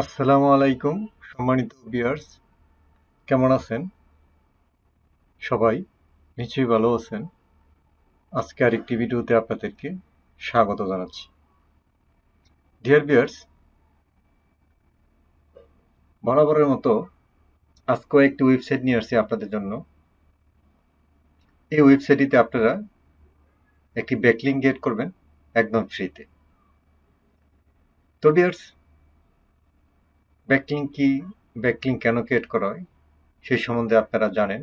আসসালামু আলাইকুম, সম্মানিত বিয়ার্স কেমন আছেন? সবাই নিশ্চয়ই ভালো আছেন। আজকে আরেকটি ভিডিওতে আপনাদেরকে স্বাগত জানাচ্ছি। ডিয়ার বিয়ার্স বরাবরের মতো আজকেও একটি ওয়েবসাইট নিয়ে আসছি আপনাদের জন্য। এই ওয়েবসাইটটিতে আপনারা একটি ব্যাকলিং গেট করবেন একদম ফ্রিতে তো বিয়ার্স ব্যাকলিং কি ব্যাকলিং কেন ক্রিয়েট করা হয়, সেই সম্বন্ধে আপনারা জানেন।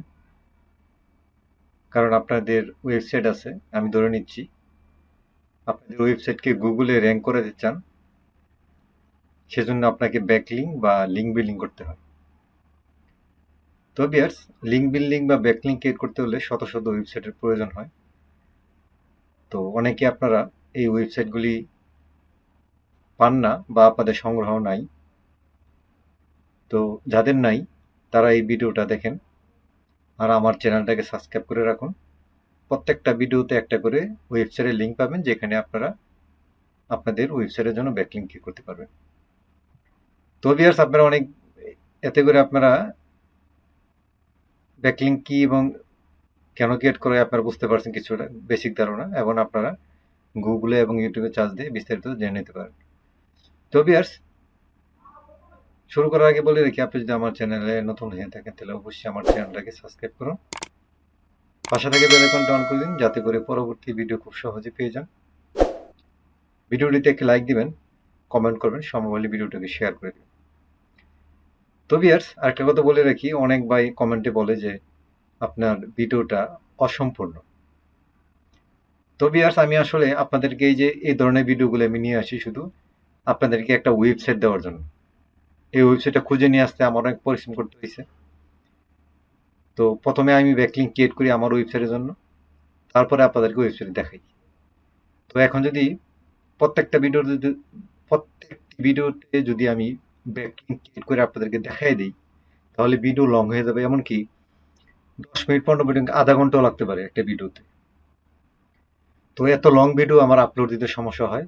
কারণ আপনাদের ওয়েবসাইট আছে, আমি ধরে নিচ্ছি। আপনাদের ওয়েবসাইটকে গুগলে র্যাঙ্ক করে দিতে চান, সেজন্য আপনাকে ব্যাকলিং বা লিঙ্ক বিল্ডিং করতে হয়। তো বিয়ার্স লিঙ্ক বিল্ডিং বা ব্যাকলিং ক্রিয়েট করতে হলে শত শত ওয়েবসাইটের প্রয়োজন হয়। তো অনেকে আপনারা এই ওয়েবসাইটগুলি পান না বা আপনাদের সংগ্রহ নাই। তো যাদের নাই, তারা এই ভিডিওটা দেখেন। আর আমার চ্যানেলটাকে সাবস্ক্রাইব করে রাখুন। প্রত্যেকটা ভিডিওতে একটা করে ওয়েবসাইটের লিঙ্ক পাবেন, যেখানে আপনারা আপনাদের ওয়েবসাইটের জন্য ব্যাকলিং কি করতে পারবেন। তো বিয়ার্স আপনারা অনেক, এতে করে আপনারা ব্যাকলিং কি এবং কেন ক্রিয়েট করে আপনারা বুঝতে পারছেন কিছুটা বেসিক ধারণা এবং আপনারা গুগলে এবং ইউটিউবে চার্জ দিয়ে বিস্তারিত জেনে নিতে পারেন। তো ভিয়ার্স শুরু করার আগে বলে রাখি, আপনি যদি আমার চ্যানেলে নতুন হয়ে থাকেন, তাহলে অবশ্যই আমার চ্যানেলটাকে সাবস্ক্রাইব করুন। পাশে থেকে বেল আইকনটা অন করে দিন, যাতে করে পরবর্তী ভিডিও খুব সহজে পেয়ে যান। ভিডিওটিতে একটি লাইক দিবেন কমেন্ট করবেন সম্ভব হলে ভিডিওটাকে শেয়ার করে দিবেন। তো বিয়ার্স, আরেকটা কথা বলে রাখি, অনেক ভাই কমেন্টে বলে যে আপনার ভিডিওটা অসম্পূর্ণ। তো বিয়ার্স, আমি আসলে আপনাদেরকে এই যে, এই ধরনের ভিডিওগুলো আমি নিয়ে আসি শুধু আপনাদেরকে একটা ওয়েবসাইট দেওয়ার জন্য। এই ওয়েবসাইটটা খুঁজে নিয়ে আসতে আমার অনেক পরিশ্রম করতে হয়েছে। তো প্রথমে আমি ব্যাকলিং ক্রিয়েট করি আমার ওয়েবসাইটের জন্য, তারপরে আপনাদেরকে ওয়েবসাইট দেখাই। তো এখন যদি প্রত্যেকটা ভিডিও যদি প্রত্যেকটি ভিডিওতে যদি আমি করে আপনাদেরকে দেখাই দিই। তাহলে ভিডিও লং হয়ে যাবে, এমনকি দশ মিনিট, পনেরো মিনিট আধা ঘন্টাও লাগতে পারে একটা ভিডিওতে তো এত লং ভিডিও আমার আপলোড দিতে সমস্যা হয়।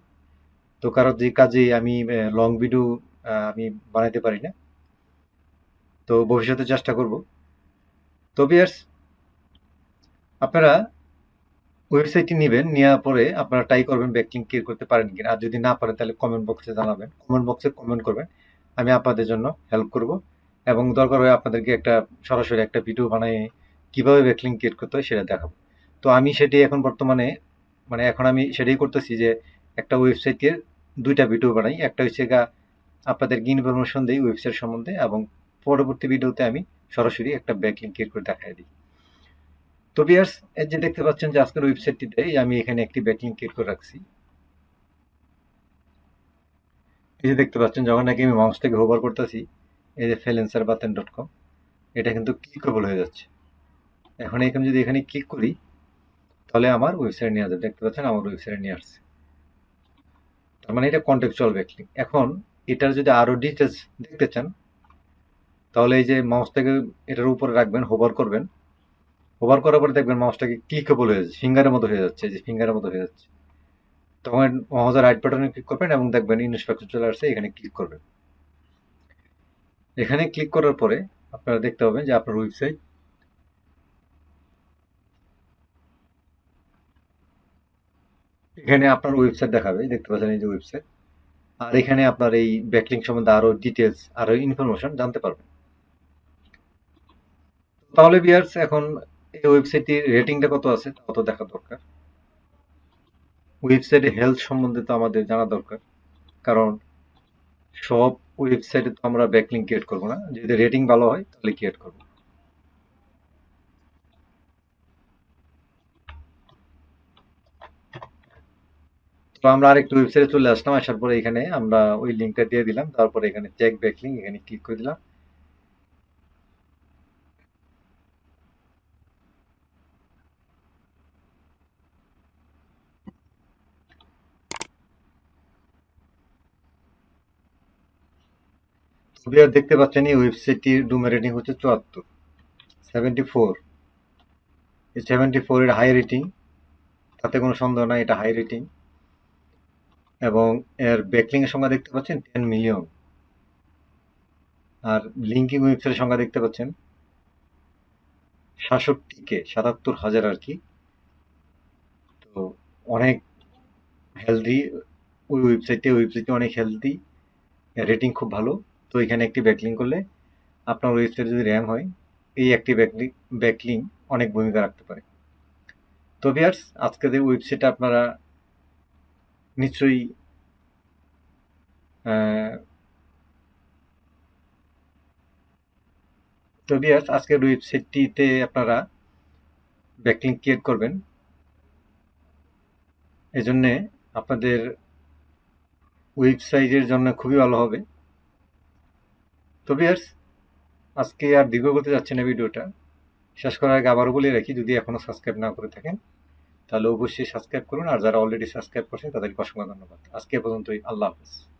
তো কারণ যে কাজে আমি লং ভিডিও আমি বানাইতে পারি না। তো ভবিষ্যতে চেষ্টা করব। তো বিয়ার্স আপনারা ওয়েবসাইটটি নেবেন, নেওয়ার পরে আপনারা ট্রাই করবেন ব্যাকলিং ক্রিয়েট করতে পারেন কিনা। আর যদি না পারেন, তাহলে কমেন্ট বক্সে জানাবেন। কমেন্ট বক্সে কমেন্ট করবেন। আমি আপনাদের জন্য হেল্প করব। এবং দরকার হয়ে আপনাদেরকে একটা, সরাসরি একটা ভিডিও বানিয়ে কীভাবে ব্যাকলিং ক্রিয়েট করতে হয় সেটা দেখাবো। তো আমি সেটি এখন বর্তমানে মানে এখন আমি সেটাই করতেছি যে একটা ওয়েবসাইটকে দুইটা ভিডিও বানাই। একটা হচ্ছে গা আপনাদেরকে ইনফরমেশন দিই ওয়েবসাইট সম্বন্ধে এবং পরবর্তী ভিডিওতে আমি সরাসরি একটা ব্যাকলিং ক্রিয়েট করে দেখাই দিই। তো বিয়ার্স যে দেখতে পাচ্ছেন যে আজকের ওয়েবসাইটটিতে আমি এখানে একটি ব্যাকলিং ক্রিয়েট করে রাখছি। এই যে দেখতে পাচ্ছেন, যখন নাকি আমি মাউস থেকে হোভার করতেছি, এই যে ফেলেন্সার বাতেন ডট কম এটা কিন্তু ক্লিকেবল হয়ে যাচ্ছে। এখন এখানে যদি এখানে ক্লিক করি, তাহলে আমার ওয়েবসাইট নিয়ে যাবে দেখতে পাচ্ছেন, আমার ওয়েবসাইটে নিয়ে আসছে। তার মানে এটা কন্টেকচুয়াল ব্যাকলিং এখন এটার যদি আরও ডিটেলস দেখতে চান, তাহলে এই যে মাউসটাকে এটার উপরে রাখবেন হোভার করবেন। হোভার করার পরে দেখবেন মাউসটাকে ক্লিকেবল হয়ে যাচ্ছে ফিঙ্গারের মতো হয়ে যাচ্ছে যে ফিঙ্গারের মতো হয়ে যাচ্ছে। তখন মাউসের রাইট বাটনে ক্লিক করবেন এবং দেখবেন ইনস্ট্রাকশন চলে আসছে, এখানে ক্লিক করবেন। এখানে ক্লিক করার পরে আপনারা দেখতে পাবেন যে আপনার ওয়েবসাইট এখানে আপনার ওয়েবসাইট দেখাবে, দেখতে পাচ্ছেন এই যে ওয়েবসাইট আর এখানে আপনার এই ব্যাকলিং সম্বন্ধে আরও ডিটেলস আরও ইনফরমেশন জানতে পারবেন। তাহলে বিয়ার্স এখন এই ওয়েবসাইটটির রেটিংটা কত আছে তত দেখা দরকার? ওয়েবসাইটে হেলথ সম্বন্ধে তো আমাদের জানা দরকার। কারণ সব ওয়েবসাইটে তো আমরা ব্যাকলিং ক্রিয়েট করব না। যদি রেটিং ভালো হয়, তাহলে ক্রিয়েট করব। তো আমরা আরেকটু ওয়েবসাইটে চলে আসলাম। আসার পরে এখানে আমরা ওই লিঙ্কটা দিয়ে দিলাম। তারপরে এখানে চেক ব্যাকলিং এখানে ক্লিক করে দিলাম। দেখতে পাচ্ছেন এই ওয়েবসাইটটির ডুমে রেটিং হচ্ছে চুয়াত্তর। সেভেন্টি ফোর এই সেভেন্টি ফোর এর হাই রেটিং তাতে কোনো সন্দেহ নাই, এটা হাই রেটিং এবং এর ব্যাকলিং এর সংখ্যা দেখতে পাচ্ছেন টেন মিলিয়ন আর লিঙ্কিং ওয়েবসাইটের সংখ্যা দেখতে পাচ্ছেন সাতষট্টি কে সাতাত্তর হাজার আর কি। তো অনেক হেলদি ওই ওয়েবসাইটে ওয়েবসাইটে অনেক হেলদি রেটিং খুব ভালো। তো এখানে একটি ব্যাকলিং করলে আপনার ওয়েবসাইট যদি র্যাম হয়, এই একটি ব্যাকলিং ব্যাকলিং অনেক ভূমিকা রাখতে পারে। তো ভিয়ার্স আজকে যে ওয়েবসাইটে আপনারা নিশ্চয়ই তো ভিয়ার্স আজকের ওয়েবসাইটটিতে আপনারা ব্যাকলিং ক্রিয়েট করবেন। এজন্য আপনাদের ওয়েবসাইটের জন্য খুবই ভালো হবে। তো ভিয়ার্স আজকে আর দীর্ঘ করতে যাচ্ছে না ভিডিওটা। শেষ করার আগে আবারও বলে রাখি, যদি এখনও সাবস্ক্রাইব না করে থাকেন, তাহলে অবশ্যই সাবস্ক্রাইব করুন। আর যারা অলরেডি সাবস্ক্রাইব করছে তাদেরকে অসংখ্য ধন্যবাদ। আজকে পর্যন্তই, আল্লাহ হাফেজ।